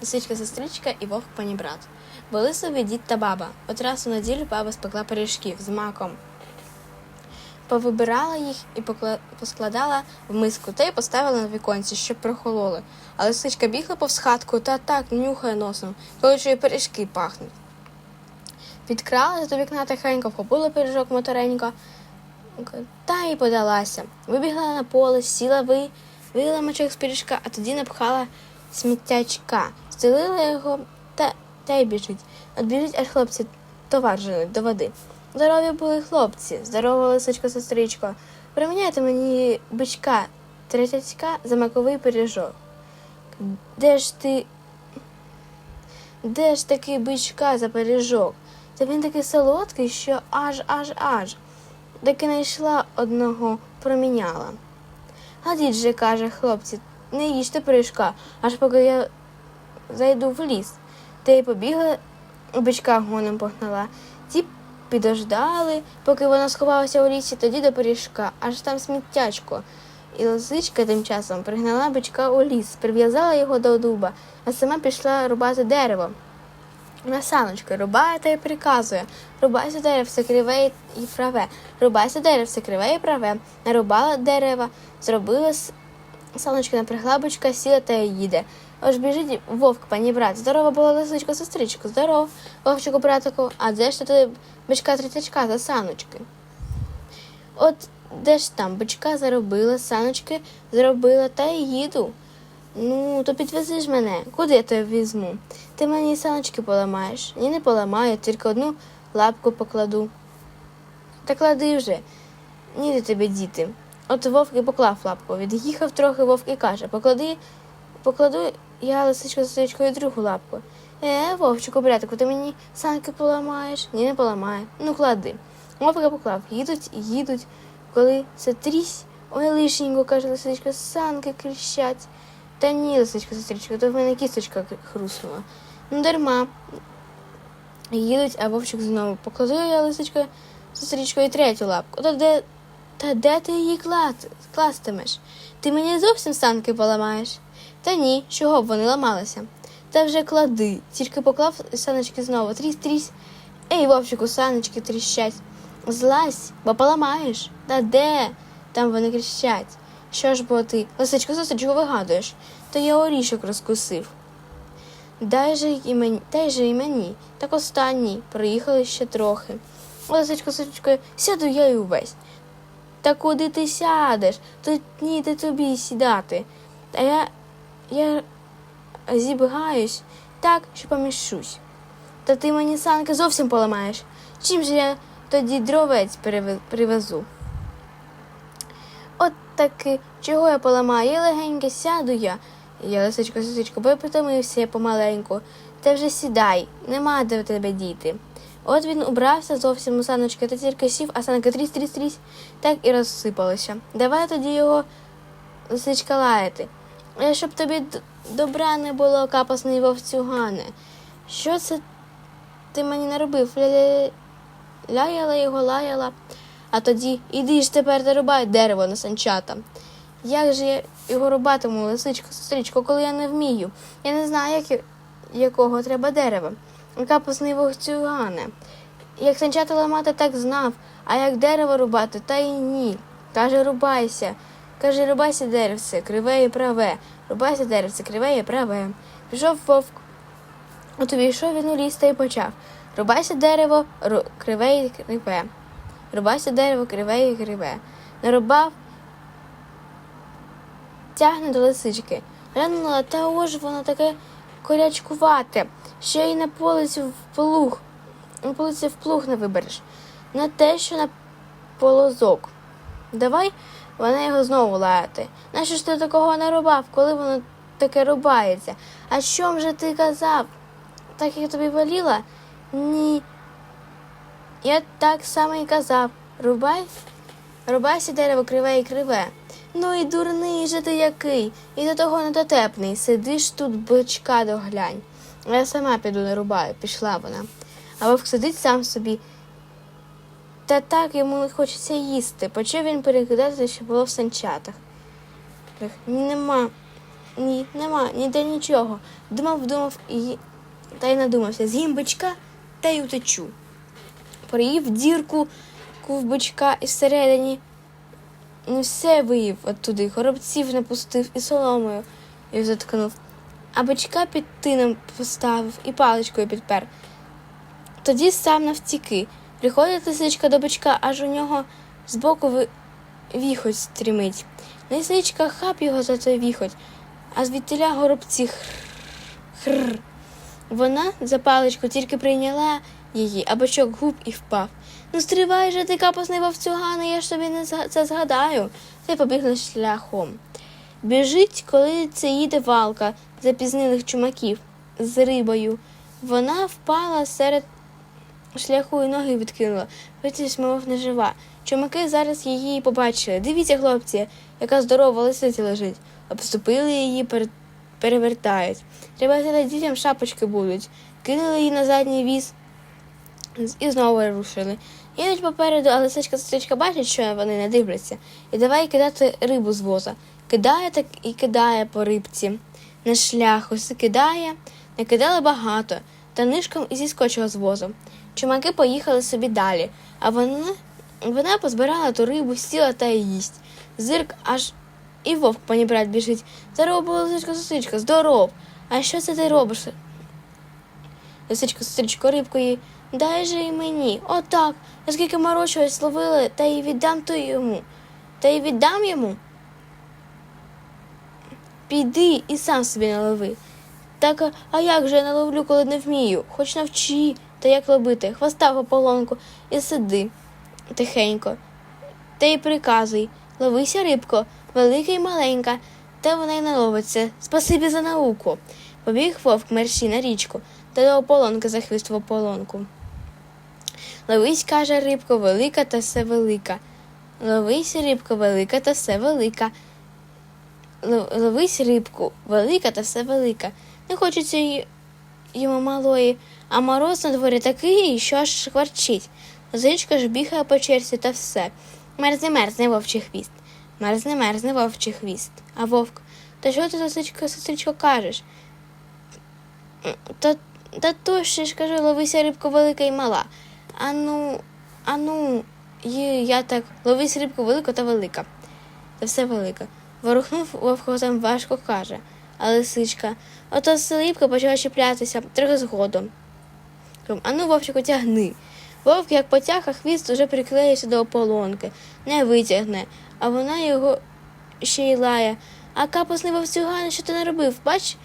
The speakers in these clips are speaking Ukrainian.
лисичка сестричка і вовк панібрат. Були собі дід та баба. От раз у неділю баба спекла пиріжків з маком. Повибирала їх і поскладала в миску та й поставила на віконці, щоб прохололи. А лисичка бігла повз хатку та так нюхає носом, коли чує пиріжки пахнуть. Підкралася до вікна тихенько, вхопила пиріжок моторенько та й подалася. Вибігла на поле, сіла ви, вила мочок з пиріжка, а тоді напхала сміттячка, стелила його та, та й біжить. От аж хлопці товар женуть до води. Здорові були хлопці, здорова лисичко сестричко. Приміняйте мені бичка третячка за маковий пиріжок. Де ж ти? Де ж такий бичка за пиріжок? Та він такий солодкий, що аж аж аж. Таки знайшла одного проміняла. Гадіть же, каже хлопці, не їжте пиріжка, аж поки я зайду в ліс. Та й побігла, бичка гоном погнала. Ті підождали, поки вона сховалася у лісі, тоді до пиріжка, аж там сміттячко. І лисичка тим часом пригнала бичка у ліс, прив'язала його до дуба, а сама пішла рубати дерево. На саночки рубає та й приказує. Рубайся деревце криве і праве. Рубайся деревце криве і праве. Нарубала дерева, зробила саночки напрягла бичка, сіла та й їде. Ось біжить вовк, пані брат. Здорова була лисичко, сестричко, здоров, вовчику, братику, а де ж ти бичка тритячка за саночки? От де ж там бичка заробила, саночки зробила та й їду. Ну, то підвези ж мене. Куди я тебе візьму? Ти мені саночки поламаєш. Ні, не поламаю, тільки одну лапку покладу. Та клади вже. Ніде тебе діти. От вовк і поклав лапку. Від'їхав трохи вовк і каже, поклади, покладу я лисичко сестричкою другу лапку. Е, вовчику, братику, ти мені санки поламаєш? Ні, не поламаю. Ну, клади. Вовк поклав. Їдуть, їдуть. Коли це трісь, ой, лишенько, каже лисичка, санки крищать. Та ні, лисичка, сестричка, то в мене кісточка хруснула. Ну, дарма. Їдуть, а вовчик знову покладу я лисичка, сестричко, і третю лапку. Та де, та де ти її клад, кластимеш? Ти мені зовсім санки поламаєш? Та ні, чого б вони ламалися? Та вже клади, тільки поклав саночки знову. Трісь, трісь. Ей, вовчику, саночки тріщать. Злазь, бо поламаєш. Та де? Там вони кричать. Що ж бо ти, лисичко, сестричко, вигадуєш? То я орішок розкусив. Дай же і мені, дай же і мені. Так останній. Проїхали ще трохи. Лисичко, сестричко, сяду я й увесь. Та куди ти сядеш? Тут ніде тобі сідати. Та я, я зібгаюсь так, що поміщусь. Та ти мені санки зовсім поламаєш. Чим же я тоді дровець привезу? От таки, чого я поламаю? Я легенько сяду я. Я лисичко, сестричко, бо я помаленьку. Та вже сідай, нема де в тебе діти. От він убрався зовсім у саночки, та тільки сів, а санки тріс, тріс, тріс, так і розсипалися. Давай тоді його лисичка лаяти. Щоб тобі добра не було, капасний вовцюгане. Що це ти мені наробив? Ляяла його, лаяла. А тоді іди ж тепер та рубай дерево на санчата. Як же я його рубатиму, лисичко, сестричко, коли я не вмію? Я не знаю, як, якого треба дерева. Капусний вовцюгане. Як санчата ламати, так знав, а як дерево рубати, та й ні. Каже, рубайся. Каже, рубайся деревце, криве і праве. Рубайся деревце, криве і праве. Пішов вовк. От увійшов він у ліс та й почав. Рубайся дерево, ру... криве і криве. Рубайся дерево, криве і криве. Нарубав, тягне до лисички. Глянула, та ось воно таке корячкувате, ще й на полиці в плуг. На полиці в плуг не вибереш. Не те, що на полозок. Давай вона його знову лаяти. Нащо ж ти такого не рубав, коли воно таке рубається? А що же ти казав? Так як тобі воліла? Ні. Я так само і казав. Рубай, рубайся дерево криве і криве. Ну і дурний же ти який, і до того недотепний. Сидиш тут бичка доглянь. Я сама піду не рубаю, пішла вона. А вовк сидить сам собі. Та так йому не хочеться їсти. Почав він перекидати, що було в санчатах. Ех, Нема Ні, нема, ніде нічого. Думав, думав і та й надумався. З'їм бичка та й утечу. Проїв дірку ку в бичка і всередині не все виїв оттуди, коробців напустив і соломою їх заткнув, а бичка під тином поставив і паличкою підпер. Тоді сам навтіки. Приходить лисичка до бичка, аж у нього збоку ви... віхоть стрімить. Лисичка хап його за той віхоть, а звідтиля горобці хр. хр. Вона за паличку тільки прийняла її, а бочок губ і впав. Ну, стривай же, ти капусний вовцюгане, я ж тобі не це згадаю. Та й побігли шляхом. Біжить, коли це їде валка запізнилих чумаків з рибою. Вона впала серед шляху і ноги відкинула. Витязь, мов не. Чумаки зараз її побачили. Дивіться, хлопці, яка здорова лисиця лежить. Обступили її, пере- перевертають. Треба дітям шапочки будуть. Кинули її на задній віз і знову рушили. Їдуть попереду, а лисичка сестричка бачить, що вони не дивляться, і давай кидати рибу з воза. Кидає так і кидає по рибці. На шлях усе кидає, не кидали багато, та нишком і зіскочила з возу. Чумаки поїхали собі далі, а вона, вона позбирала ту рибу, сіла та їсть. Зирк аж і вовк панібрат біжить. Здоров, була лисичка, сестричка, здоров. А що це ти робиш? Лисичка, сестричко, рибку їй. Дай же і мені. Отак. Я скільки морочилась, ловила, та й віддам то йому. Та й віддам йому. Піди і сам собі налови. Так, а як же я наловлю, коли не вмію? Хоч навчи, та як ловити, хвоста в ополонку і сиди тихенько. Та й приказуй, ловися рибко, велика й маленька, та вона й наловиться. Спасибі за науку. Побіг вовк мерщій на річку та до ополонки за хвіст в ополонку. Ловись, каже рибко, велика та все велика. Ловись, рибко, велика та все велика. Ловись рибку, велика та все велика. Не хочеться й- йому малої, а мороз на дворі такий, що аж шкварчить. Зичка ж бігає по черзі та все. Мерзне, мерзне вовчий хвіст. Мерзне, мерзне вовчий хвіст. А вовк, та що ти, сестричко, сестричко, кажеш? Та, та то ще ж кажу, ловися рибко велика і мала. Ану, ану, є, я так, ловись рибку велику та велика. Та все велика. Ворухнув вовхозем важко каже, а лисичка, ото рибка почала чіплятися трохи згодом. Ану, вовчику, тягни. Вовк, як потяг, а хвіст уже приклеївся до ополонки, не витягне, а вона його ще й лає. А капусний вовцюган, що ти наробив, бач?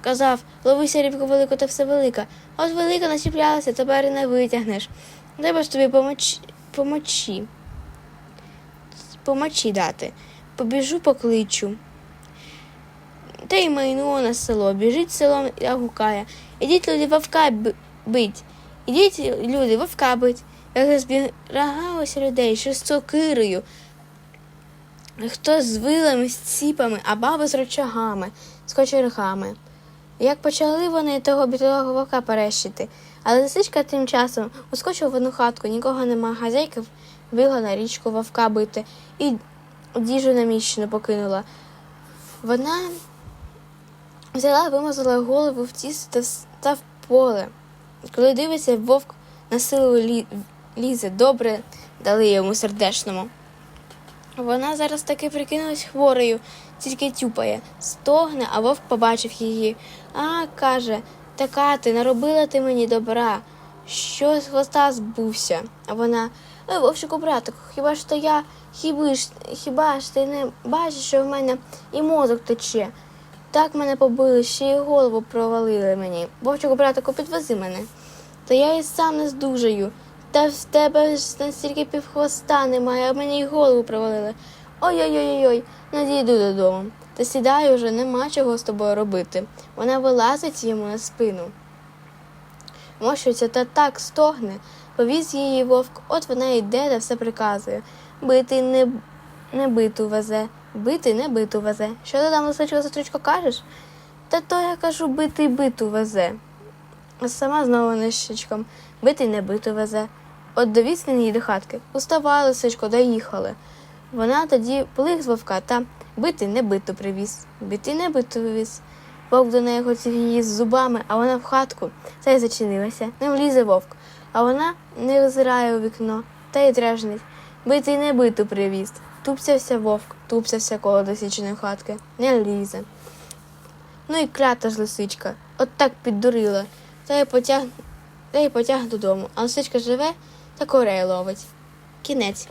Казав, ловися рібку велику та все велика. От велика начіплялася, тепер і не витягнеш. Треба ж тобі помоч... помочі. Помочі дати. Побіжу, покличу. Та й майнуло на село. Біжить селом і гукає. Ідіть, люди, вовка бить. Ідіть, люди, вовка бить. Як збірагалося людей, що з сокирою, хто з вилами, з ціпами, а баби з рычагами, з кочергами. Як почали вони того бідолого вовка перещити, але лисичка тим часом ускочила в одну хатку, нікого нема, хазяйка вбігла на річку вовка бити і діжу на міщину покинула. Вона взяла, вимазала голову в тісто та, в поле. Коли дивиться, вовк на силу лі, лізе, добре дали йому сердешному. Вона зараз таки прикинулась хворою, тільки тюпає, стогне, а вовк побачив її. А, каже, така ти, наробила ти мені добра, що з хвоста збувся. А вона, ой, вовчику, братику, хіба ж то я, хіба ж, хіба ж ти не бачиш, що в мене і мозок тече? Так мене побили, ще й голову провалили мені. Вовчику, братику, підвези мене. Та я і сам не здужаю. Та в тебе ж настільки півхвоста немає, а мені й голову провалили. Ой-ой-ой-ой, надійду додому. Та сідаю вже, нема чого з тобою робити. Вона вилазить йому на спину. Мощується та так стогне. Повіз її вовк, от вона йде та все приказує. Бити не, не биту везе, бити не биту везе. Що ти там, лисичко, сестричко, кажеш? Та то я кажу, бити биту везе. А сама знову нищечком. Бити не биту везе. От він її до хатки. Уставай, лисичко, доїхали. Вона тоді плих з вовка та бити не биту привіз, бити не биту привіз. Вовк до неї хотів її з зубами, а вона в хатку та й зачинилася. Не влізе вовк, а вона не визирає у вікно та й дражнить. Бити не биту привіз. Тупцявся вовк, тупцявся коло досіченої хатки, не лізе. Ну і клята ж лисичка, от так піддурила, та й потяг, та й потяг додому, а лисичка живе та корей ловить. Кінець.